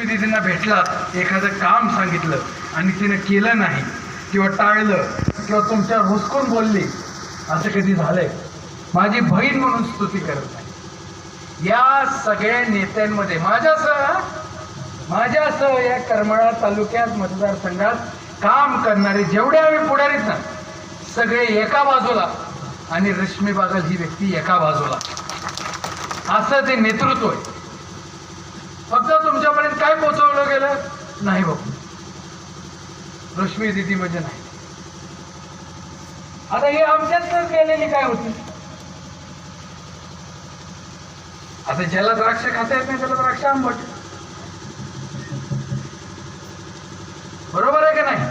तुम्ही तिथेना भेटला एखादं काम सांगितलं आणि तिने केलं नाही किंवा टाळलं किंवा तुमच्या हुसकून बोलली असं कधी झालंय? माझी बहीण म्हणून स्तुती करत नाही. या सगळ्या नेत्यांमध्ये माझ्यासह माझ्यासह या करमाळा तालुक्यात मतदारसंघात काम करणारे जेवढे आम्ही पुढारीत ना सगळे एका बाजूला आणि रश्मी बागल ही व्यक्ती एका बाजूला. असं ते नेतृत्व आहे. फक्त तुमच्यापर्यंत काय पोहोचवलं गेलं? नाही बाबू. रश्मी दिदी म्हणजे नाही. आता हे तर गेलेली काय होती? आता ज्याला द्राक्ष खाता येत नाही त्याला द्राक्ष आंबट. बरोबर आहे का नाही?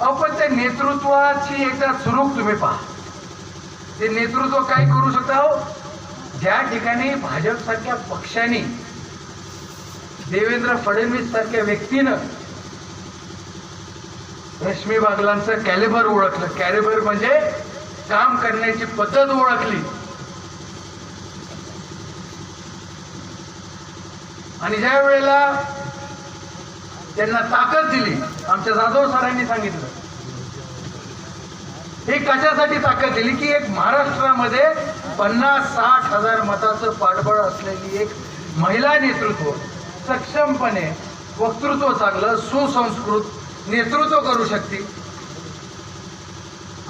अहो पण त्या नेतृत्वाची एकदा सुरूप तुम्ही पहा. ते नेतृत्व काय करू शकता? हो ज्या ठिकाणी भाजप सारख्या पक्षाने देवेंद्र फडणवीस सारख्या व्यक्तीनं रश्मी बागलांचं कॅलेबर ओळखलं. कॅलेबर म्हणजे काम करण्याची पद्धत ओळखली. आणि ज्या वेळेला त्यांना ताकद दिली आमच्या जाधव सरांनी सांगितलं हे कशासाठी ताकद दिली? की एक महाराष्ट्रामध्ये पन्नास साठ हजार मताचं पाठबळ असलेली एक महिला नेतृत्व सक्षमपणे वक्तृत्व चांगलं सुसंस्कृत नेतृत्व करू शकते.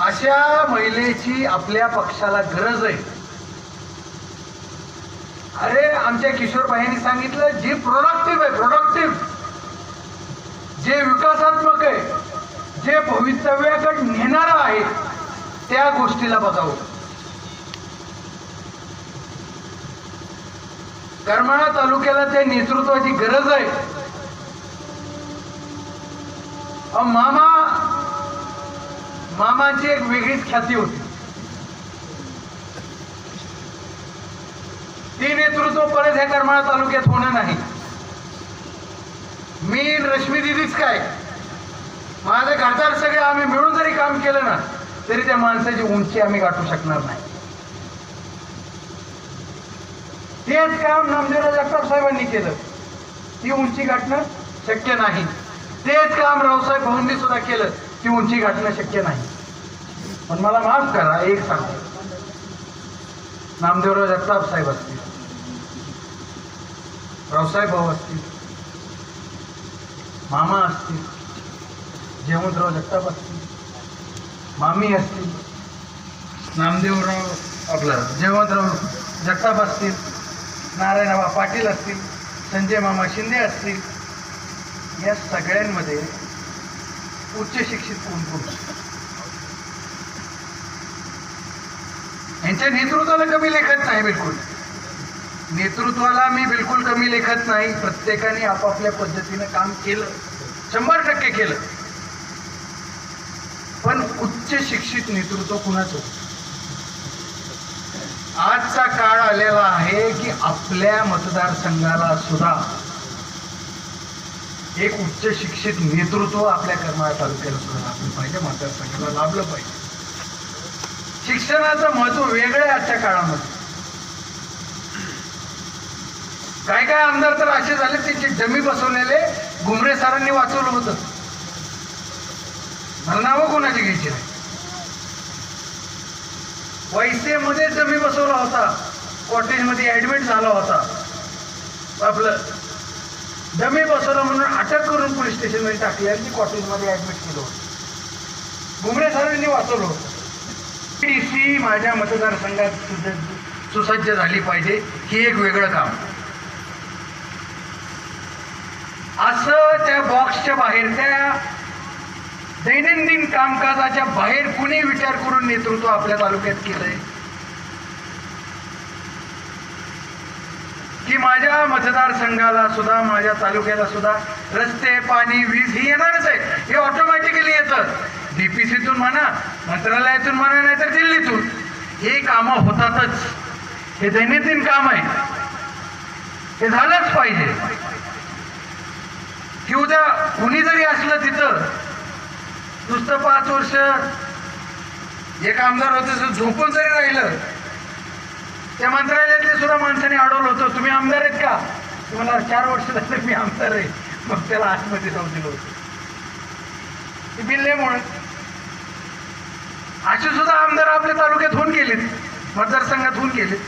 अशा महिलेची आपल्या पक्षाला गरज आहे. अरे आमच्या किशोरबाईंनी सांगितलं जी प्रोडक्टिव्ह आहे प्रोडक्टिव्ह जे विकासात्मक आहे जे भवितव्याकडे नेणारं आहे त्या गोष्टीला बघावं. करमाळा तालुक्याला त्या नेतृत्वाची गरज आहे. मामा मामाची एक वेगळीच ख्याती होती. ती नेतृत्व परत ह्या करमाळा तालुक्यात होणं नाही. मी रश्मी दिदीच काय? माझे घाटार सगळे आम्ही मिळून जरी काम केलं ना तरी त्या माणसाची उंची आम्ही गाठू शकणार नाही. तेच काम नामदेवराव जगताप साहेबांनी केलं. ती उंची गाठणं शक्य नाही. तेच काम रावसाहेब भाऊंनी सुद्धा केलं ती उंची गाठणं शक्य नाही. पण मला माफ करा एक सांगतो. नामदेवराव जगताप साहेब असतील. रावसाहेब भाऊ असतील. मामा असतील. जयवंतराव जगताप असतील. मामी असतील. नामदेवराव आपला जयवंतराव जगताप असतील. नारायणबा पाटील असतील संजय मामा शिंदे असतील या सगळ्यांमध्ये उच्च शिक्षित कोण पुरुष यांच्या नेतृत्वाला कमी लेखत नाही बिलकुल. नेतृत्वाला मी बिलकुल कमी लेखत नाही. प्रत्येकाने आपापल्या पद्धतीनं काम केलं. शंभर टक्के केलं. पण उच्च शिक्षित नेतृत्व कुणाचं? आजचा काळ आलेला आहे की आपल्या मतदारसंघाला सुद्धा एक उच्च शिक्षित नेतृत्व आपल्या करमाळा तालुक्याला सुद्धा लाभलं पाहिजे मतदारसंघाला लाभलं पाहिजे. शिक्षणाचं महत्त्व वेगळं आहे आजच्या काळामध्ये. काय काय आमदार तर असे झाले त्यांचे डमी बसवलेले गुमरे सरांनी वाचवलं होतं. मला नावं कोणाची घ्यायची नाही वैसेमध्येच जमी बसवला होता. कॉटेजमध्ये ऍडमिट झाला होता. आपलं डमी बसवलं म्हणून अटक करून पोलीस स्टेशनमध्ये टाकली आणि ती कॉटेजमध्ये ऍडमिट केलं होतं. गुमरे सरांनी वाचवलं होतं. डी सी माझ्या मतदारसंघात सुसज्ज झाली पाहिजे ही एक वेगळं काम. असं त्या बॉक्सच्या बाहेर त्या दैनंदिन कामकाजाच्या बाहेर कुणी विचार करून नेतृत्व आपल्या तालुक्यात केलंय? की माझ्या मतदारसंघाला सुद्धा माझ्या तालुक्याला सुद्धा रस्ते पाणी वीज ही येणारच आहे हे ऑटोमॅटिकली येतं. डीपीसीतून म्हणा मंत्रालयातून म्हणा नाहीतर दिल्लीतून. हे कामं होतातच. हे दैनंदिन काम आहे. हे झालंच पाहिजे. की उद्या कुणी जरी असलं तिथं नुसतं पाच वर्ष एक आमदार होते झोपून जरी राहिलं त्या मंत्रालयातले सुद्धा माणसाने अडवलं होतं तुम्ही आमदार आहेत का? तुम्हाला चार वर्ष झालं मी आमदार आहे. मग त्याला आतमध्ये जाऊन दिलं होतं. ते बिल्लेमुळे असे सुद्धा आमदार आपल्या तालुक्यात होऊन गेलेत मतदारसंघात होऊन गेलेत.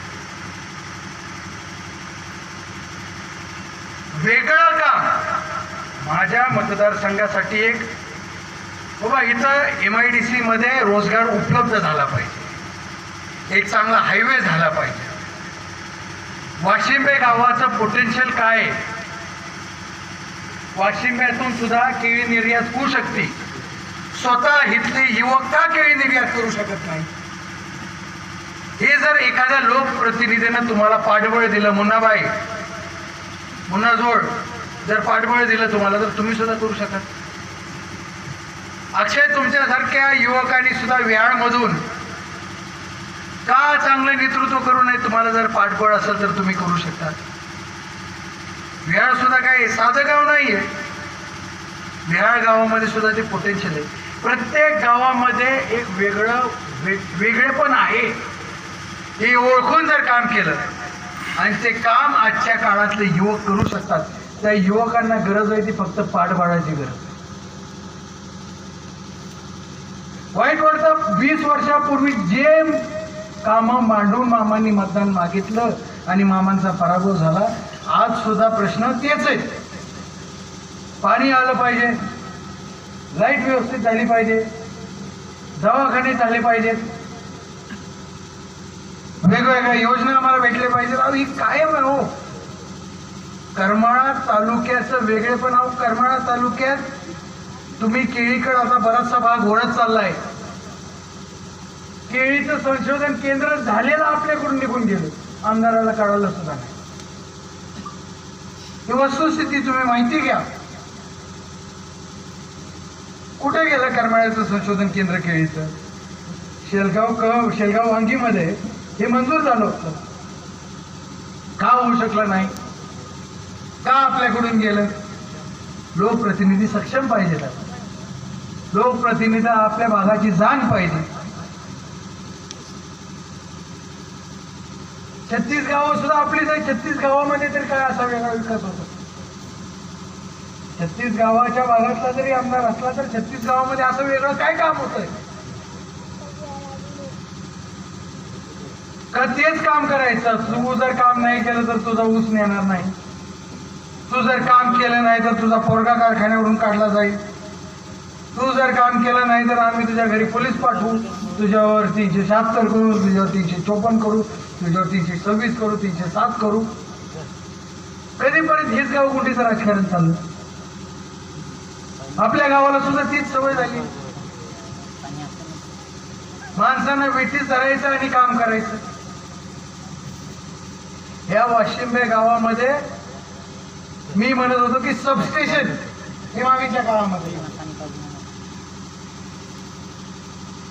वेगळं का? माझ्या मतदारसंघासाठी एक बाबा इथं एम आय डी सी मध्ये रोजगार उपलब्ध झाला पाहिजे. एक चांगला हायवे झाला पाहिजे. वाशिंबे गावाचं पोटेन्शियल काय आहे? वाशिंब्यातून सुद्धा केळी निर्यात होऊ शकते. स्वतः इथले युवक का केळी निर्यात करू शकत नाही? हे जर एखाद्या लोकप्रतिनिधीनं तुम्हाला पाठबळ दिलं मुन्नाबाई मुन्नाजोड जर पाठबळ दिलं तुम्हाला तर तुम्ही सुद्धा करू शकत अक्षय तुमच्यासारख्या युवकांनी सुद्धा विहारमधून का चांगलं नेतृत्व करू नये तुम्हाला जर पाठबळ असेल तर तुम्ही करू शकता विहार सुद्धा काय साधं गाव नाही आहे विहाळ गावामध्ये सुद्धा ते पोटेन्शियल आहे. प्रत्येक गावामध्ये एक वेगळं वे वेगळेपण आहे. हे ओळखून जर काम केलं आणि ते काम आजच्या काळातले युवक करू शकतात त्या युवकांना गरज आहे ती फक्त पाठबळाची गरज. आहे वाईट वाटतं वीस वर्षापूर्वी जे कामं मांडून मामांनी मतदान मागितलं आणि मामांचा पराभव झाला आज सुद्धा प्रश्न तेच आहे पाणी आलं पाहिजे लाइट व्यवस्थित झाली पाहिजे दवाखाने झाले पाहिजेत. वेगवेगळ्या योजना आम्हाला भेटल्या पाहिजेत. अहो ही कायम आहे हो. करमाळा तालुक्याचं वेगळेपण अहो करमाळा तालुक्यात तुम्ही केळीकडे आता बराचसा भाग ओढत चाललाय. केळीचं संशोधन केंद्र झालेलं आपल्याकडून निघून गेलं. आमदाराला कळालं सुद्धा नाही. ही वस्तुस्थिती तुम्ही माहिती घ्या. कुठे गेलं करमाळ्याचं संशोधन केंद्र केळीचं? शेलगाव क शेलगाव वांगीमध्ये हे मंजूर झालं होतं. का होऊ शकलं नाही? का आपल्याकडून गेलं? लोकप्रतिनिधी सक्षम पाहिजेत लोकप्रतिनिधी आपल्या भागाची जाण पाहिजे. छत्तीस गावं सुद्धा आपलीच आहे छत्तीस गावामध्ये तरी काय असा वेगळा विकास होतो? छत्तीस गावाच्या भागातला जरी आमदार असला तर छत्तीस गावामध्ये असं वेगळं काय काम होतंय? का तेच काम करायचं? तू जर काम नाही केलं तर तुझा ऊस नेणार नाही. तू जर काम केलं नाही तर तुझा पोरगा कारखान्यावरून काढला जाईल. तू जर काम केलं नाही तर आम्ही तुझ्या घरी पोलीस पाठवू. तुझ्यावर तीनशे शहात्तर करू तुझ्यावर तीनशे चोपन्न करू तुझ्यावर तीनशे सव्वीस करू तीनशे सात करू. कधीपर्यंत हेच गाव गुंडीचं राजकारण चाललं? आपल्या गावाला सुद्धा तीच सवय झाली. माणसानं वेटीस धरायचं आणि काम करायचं. या वाशिंबे गावामध्ये मी म्हणत होतो की सबस्टेशन हे मागीच्या काळामध्ये.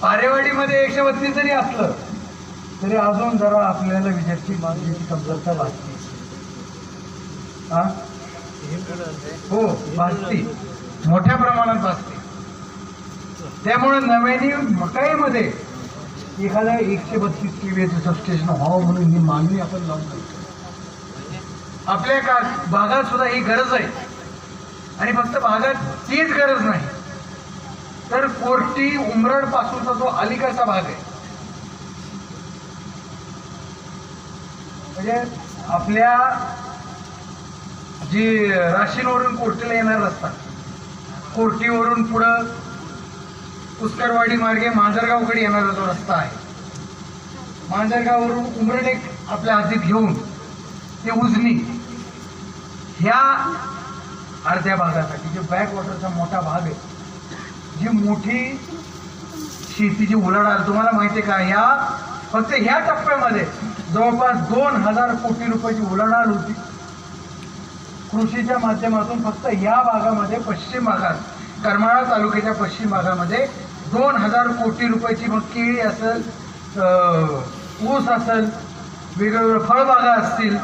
आरेवाडीमध्ये एकशे बत्तीस जरी असलं तरी अजून जरा आपल्याला विजेची मागणीची कमतरता भासते हा? हो भासती मोठ्या प्रमाणात भासते त्यामुळे नव्याने मकाईमध्ये एखादा एकशे बत्तीस केवीचं सबस्टेशन व्हावं म्हणून ही मागणी आपण लावून करतो आपल्या का भागात सुद्धा ही गरज आहे. आणि फक्त भागात तीच गरज नाही. तर कोर्टी उमरड पासूनचा जो अलीकडचा भाग आहे. म्हणजे आपल्या जी राशीनवरून कोर्टीला येणार रस्ता कोर्टीवरून पुढं पुष्करवाडी मार्गे मांजरगावकडे येणारा जो रस्ता आहे मांजरगाववरून उमरड एक आपल्या हातीत घेऊन ते उजनी ह्या अर्ध्या भागासाठी जे बॅक वॉटरचा मोठा भाग आहे जी मोठी शेतीची उलाढाल तुम्हाला माहिती आहे का? या फक्त ह्या टप्प्यामध्ये जवळपास दोन हजार कोटी रुपयाची उलाढाल होती. कृषीच्या माध्यमातून फक्त या भागामध्ये पश्चिम भागात करमाळा तालुक्याच्या पश्चिम भागामध्ये दोन हजार कोटी रुपयाची मग केळी असेल ऊस असेल वेगवेगळ्या फळबागा असतील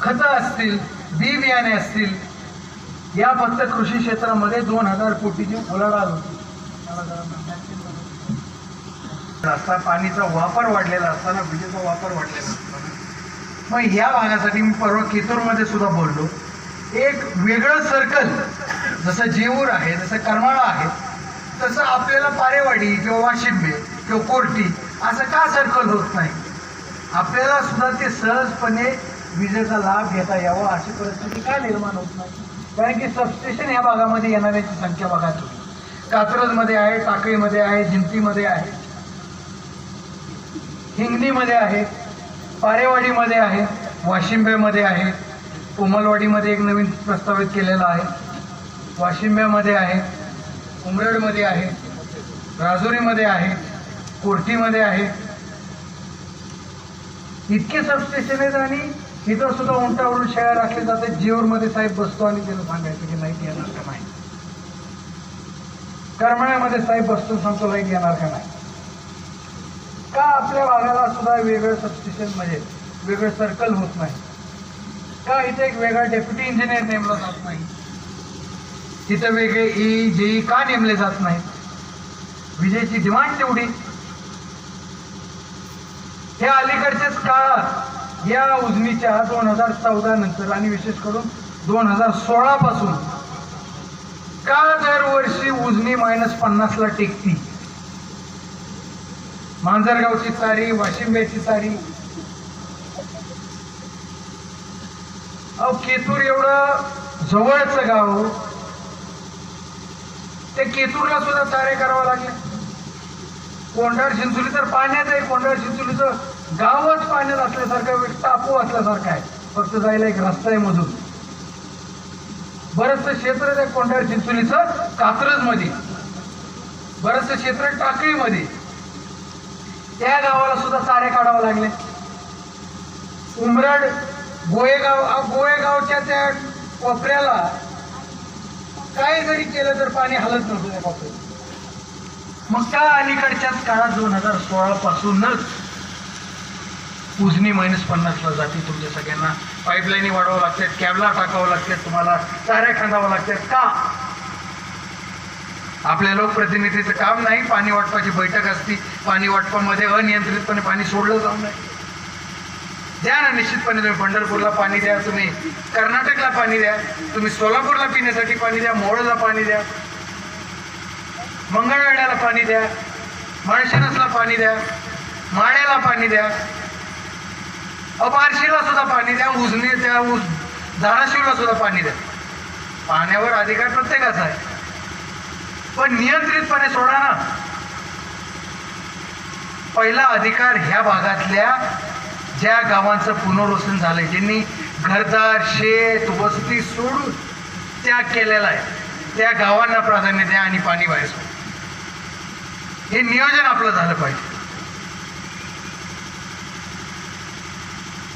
खतं असतील बी बियाणे असतील या फक्त कृषी क्षेत्रामध्ये दोन हजार कोटीची उलाढाल होती. असता पाणीचा वापर वाढलेला असताना विजेचा वापर वाढलेला असताना. मग ह्या भागासाठी मी परवा केतूरमध्ये सुद्धा बोललो. एक वेगळं सर्कल जसं जेऊर आहे जसं करमाळा आहे तसं आपल्याला पारेवाडी किंवा वाशिंबे किंवा कोर्टी असं का सर्कल होत नाही? आपल्याला सुद्धा ते सहजपणे विजेचा लाभ घेता यावा अशी परिस्थिती का निर्माण होत नाही? कारण की सबस्टेशन या भागामध्ये येणाऱ्याची संख्या बघा तुम्ही. कात्रजमध्ये आहे टाकळीमध्ये आहे जिंतीमध्ये आहे. हिंगणीमध्ये आहे पारेवाडीमध्ये आहे वाशिंब्यामध्ये आहे. कोमलवाडीमध्ये एक नवीन प्रस्तावित केलेला आहे. वाशिंब्यामध्ये आहे उमरडमध्ये आहे राजुरीमध्ये आहे कोर्टीमध्ये आहे. इतके सबस्टेशन आहेत आणि तिथं सुद्धा उंटावरून शेळ्या राखले जाते जेऊरमध्ये साहेब बसतो आणि त्याला सांगायचं की लाइट येणार का नाही? करमण्यामध्ये साहेब बसतो सांगतो लाइट येणार का नाही? का आपल्या भागाला सुद्धा वेगळं सबस्टेशन म्हणजे वेगळं सर्कल होत नाही? का इथे एक वेगळा डेप्युटी इंजिनियर नेमला जात नाही? तिथं वेगळे ई जेई का नेमले जात नाहीत? विजेची डिमांड तेवढी हे अलीकडच्याच काळात या उजनीच्या दोन हजार चौदा नंतर आणि विशेष करून दोन हजार सोळा पासून का दरवर्षी उजनी मायनस पन्नासला टेकती? मांजरगावची चारी वाशिंब्याची चारी अहो केतूर एवढं जवळचं गाव. ते केतूरला सुद्धा चारे करावं लागले. कोंढाळ शिंचुली तर पाण्यात आहे. कोंढाळ शिंचुलीचं गावच पाण्यात असल्यासारखं टापू असल्यासारखं आहे. फक्त जायला एक रस्ता आहे मधून. बरंचसं क्षेत्र त्या कोंढाळ चिंचोलीचं कात्रजमध्ये बरंचसं क्षेत्र टाकळीमध्ये त्या गावाला सुद्धा सारे काढावं लागले उमराड गोळेगाव गोळेगावच्या त्या कोपऱ्याला काय जरी केलं तर पाणी हलत नव्हतं त्या कोपऱ्यात. मग त्या अलीकडच्याच काळात दोन हजार सोळा पासूनच उजनी मायनस पन्नासला जाते तुमच्या सगळ्यांना. पाईपलाईनी वाढवावं लागतात कॅबला टाकावं लागतात तुम्हाला चाऱ्या खांदावं लागतात का? आपल्या लोकप्रतिनिधीचं काम नाही पाणी वाटपाची बैठक असती. पाणी वाटपामध्ये अनियंत्रितपणे पाणी सोडलं जाऊ नये. द्या ना निश्चितपणे तुम्ही पंढरपूरला पाणी द्या तुम्ही कर्नाटकला पाणी द्या तुम्ही सोलापूरला पिण्यासाठी पाणी द्या मोळला पाणी द्या मंगळवेढ्याला पाणी द्या माळशिरसला पाणी द्या माळ्याला पाणी द्या अपारशीला सुद्धा पाणी द्या उजनी त्या उज धाराशिवला सुद्धा पाणी द्या. पाण्यावर अधिकार प्रत्येकाचा आहे. पण नियंत्रितपणे सोडा ना. पहिला अधिकार ह्या भागातल्या ज्या गावांचं पुनर्वसन झालंय ज्यांनी घरदार शेत वस्ती सोडून त्याग केलेला आहे त्या गावांना प्राधान्य द्या आणि पाणी बाहेर सोड. हे नियोजन आपलं झालं पाहिजे.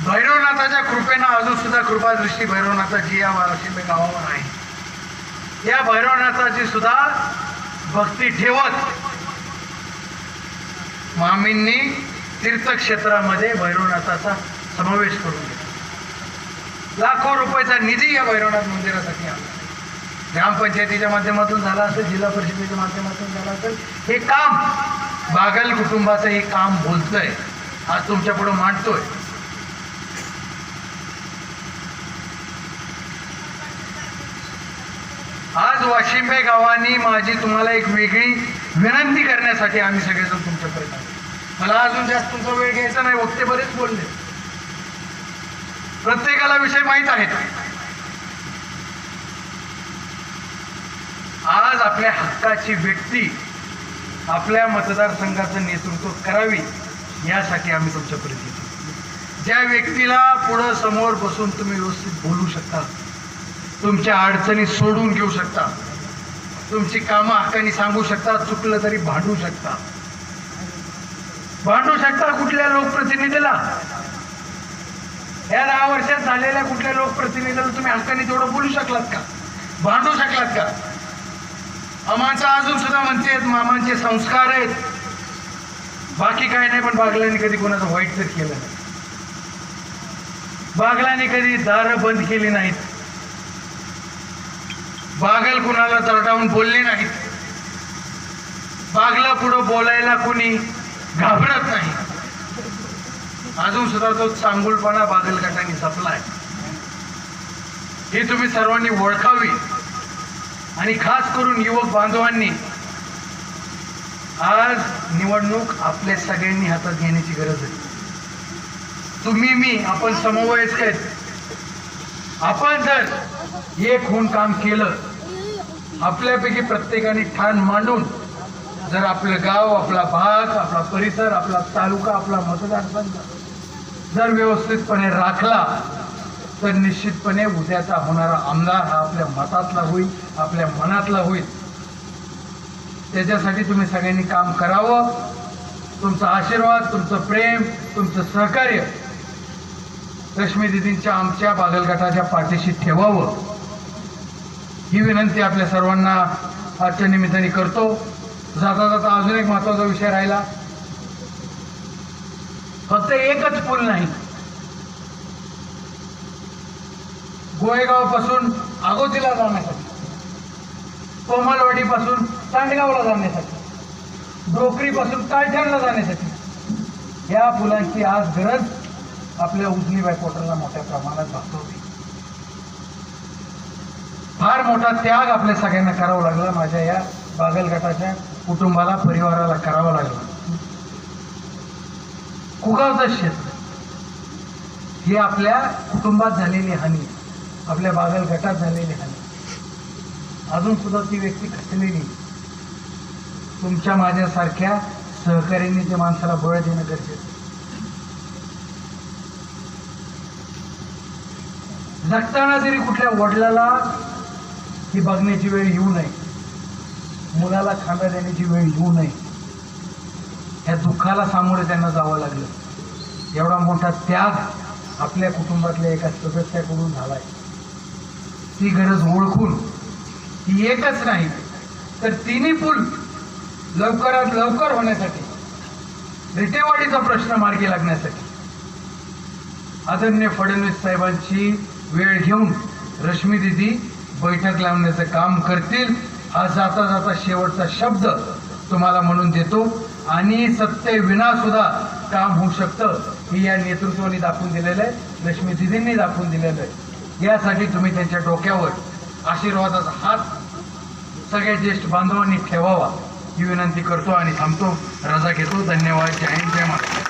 भैरवनाथाच्या कृपेनं अजून सुद्धा कृपादृष्टी भैरवनाथाची या वाशिंबे गावावर आहे. या भैरवनाथाची सुद्धा भक्ती ठेवत मामींनी तीर्थक्षेत्रामध्ये भैरवनाथाचा समावेश करून घेतला. लाखो रुपयाचा निधी या भैरवनाथ मंदिरासाठी आला. ग्रामपंचायतीच्या माध्यमातून झाला असेल जिल्हा परिषदेच्या माध्यमातून झाला असेल हे काम बागल कुटुंबाचं हे काम बोलतंय. आज तुमच्यापुढे मांडतोय. आज वाशिंबे गावानी माझी तुम्हाला एक वेगळी विनंती करण्यासाठी आम्ही सगळेजण तुमच्याकडे मला अजून जास्त तुमचा वेळ घ्यायचा नाही वक्ते बरेच बोलले. प्रत्येकाला विषय माहीत आहेत. आज आपल्या हक्काची व्यक्ती आपल्या मतदारसंघाचं नेतृत्व करावी यासाठी आम्ही तुमच्याकडे येतो. ज्या व्यक्तीला पुढं समोर बसून तुम्ही व्यवस्थित बोलू शकता तुमच्या अडचणी सोडून घेऊ शकता. तुमची कामं हक्काने सांगू शकता चुकलं तरी भांडू शकता. भांडू शकता कुठल्या लोकप्रतिनिधीला? या दहा वर्षात झालेल्या कुठल्या लोकप्रतिनिधीला तुम्ही हक्काने तेवढं बोलू शकलात का? भांडू शकलात का? आमाचा अजून सुद्धा म्हणते मामांचे संस्कार आहेत. बाकी काय नाही पण बागलांनी कधी कोणाचं वाईट तर केलं नाही. बागलांनी कधी दारं बंद केली नाहीत. बागल कुणाला तरटावून बोलले नाहीत बागला पुढं बोलायला कुणी घाबरत नाही. अजून सुद्धा तो चांगुलपणा बागलगटाने जपलाय. हे तुम्ही सर्वांनी ओळखावी. आणि खास करून युवक बांधवांनी आज निवडणूक आपल्या सगळ्यांनी हातात घेण्याची गरज आहे. तुम्ही मी आपण समवयस्क आहेत. आपण जर एक होऊन काम केलं आपल्यापैकी प्रत्येकाने ठाण मांडून जर आपलं गाव आपला भाग आपला परिसर आपला तालुका आपला मतदारसंघ जर व्यवस्थितपणे राखला तर निश्चितपणे उद्याचा होणारा आमदार हा आपल्या मतातला होईल आपल्या मनातला होईल. त्याच्यासाठी तुम्ही सगळ्यांनी काम करावं. तुमचा आशीर्वाद तुमचं प्रेम तुमचं सहकार्य रश्मी दिदींच्या आमच्या बागलगटाच्या पाठीशी ठेवावं. ही विनंती आपल्या सर्वांना आजच्या निमित्ताने करतो. जाता जाता अजून एक महत्त्वाचा विषय राहिला. फक्त एकच पूल नाही. गोळेगावपासून आगोतीला जाण्यासाठी कोमलवाडीपासून तांडगावला जाण्यासाठी डोकरीपासून काळठ्याला जाण्यासाठी या पुलांची आज गरज आपल्या उजनी बायकोटरला मोठ्या प्रमाणात भासवते फार मोठा त्याग आपल्या सगळ्यांना करावा लागला. माझ्या या बागल गटाच्या कुटुंबाला परिवाराला करावा लागला. कुगावचं क्षेत्र. ही आपल्या कुटुंबात झालेली हानी आपल्या बागल गटात झालेली हानी. अजून सुद्धा ती व्यक्ती खचलेली. तुमच्या माझ्यासारख्या सहकार्यांनी त्या माणसाला बळ देणं गरजेचं जगताना जरी कुठल्या वडिलाला ही बघण्याची वेळ येऊ नये. मुलाला खांदा देण्याची वेळ येऊ नये. ह्या दुःखाला सामोरे त्यांना जावं लागलं. एवढा मोठा त्याग आपल्या कुटुंबातल्या एका सदस्याकडून झालाय. ती गरज ओळखून ही एकच नाही. तर तिन्ही पूल लवकरात लवकर होण्यासाठी रिटेवाडीचा प्रश्न मार्गी लागण्यासाठी आदरणीय फडणवीस साहेबांची वेळ घेऊन रश्मी दिदी बैठक लावण्याचं काम करतील हा जाता जाता शेवटचा शब्द तुम्हाला म्हणून देतो. आणि सत्य सुद्धा काम होऊ शकतं हे या नेतृत्वाने दाखवून दिलेलं आहे. लक्ष्मी दिदींनी दाखवून दिलेलं आहे. यासाठी तुम्ही त्यांच्या डोक्यावर आशीर्वादाचा हात सगळ्या ज्येष्ठ बांधवांनी ठेवावा. ही विनंती करतो आणि थांबतो. रजा घेतो. धन्यवाद. जय हिंद. जय महाराज